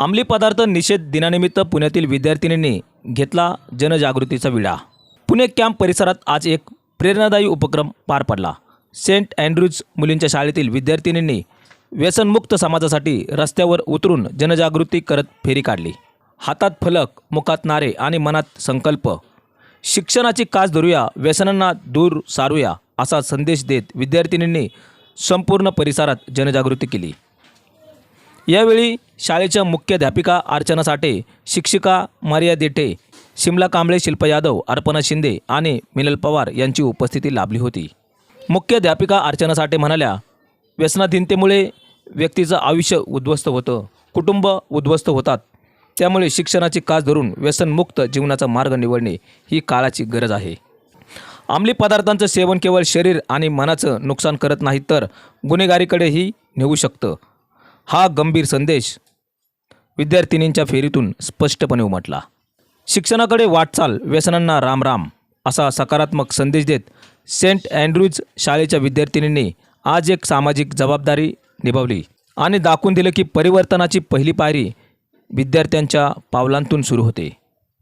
अंमली पदार्थ निषेध दिनानिमित्त पुण्यातील विद्यार्थिनींनी घेतला जनजागृतीचा विडा. पुणे कॅम्प परिसरात आज एक प्रेरणादायी उपक्रम पार पडला. सेंट अँड्रूज मुलींच्या शाळेतील विद्यार्थिनींनी व्यसनमुक्त समाजासाठी रस्त्यावर उतरून जनजागृती करत फेरी काढली. हातात फलक मुखात नारे आणि मनात संकल्प. शिक्षणाची कास धरूया व्यसनांना दूर सारूया असा संदेश देत विद्यार्थिनींनी संपूर्ण परिसरात जनजागृती केली. यावेळी शाळेच्या मुख्याध्यापिका अर्चना साठे शिक्षिका मारिया देठे शिमला कांबळे शिल्पा यादव अर्पणा शिंदे आणि मिनल पवार यांची उपस्थिती लाभली होती. मुख्याध्यापिका अर्चना साठे म्हणाल्या व्यसनाधीनतेमुळे व्यक्तीचं आयुष्य उद्ध्वस्त होतं कुटुंब उद्ध्वस्त होतात. त्यामुळे शिक्षणाची कास धरून व्यसनमुक्त जीवनाचा मार्ग निवडणे ही काळाची गरज आहे. अंमली पदार्थांचं सेवन केवळ शरीर आणि मनाचं नुकसान करत नाही तर गुन्हेगारीकडेही नेऊ शकतं. हा गंभीर संदेश विद्यार्थिनींच्या फेरीतून स्पष्टपणे उमटला. शिक्षणाकडे वाटचाल व्यसनांना राम राम असा सकारात्मक संदेश देत सेंट अँड्रूज शाळेच्या विद्यार्थिनींनी आज एक सामाजिक जबाबदारी निभावली आणि दाखवून दिलं की परिवर्तनाची पहिली पायरी विद्यार्थ्यांच्या पावलांतून सुरू होते.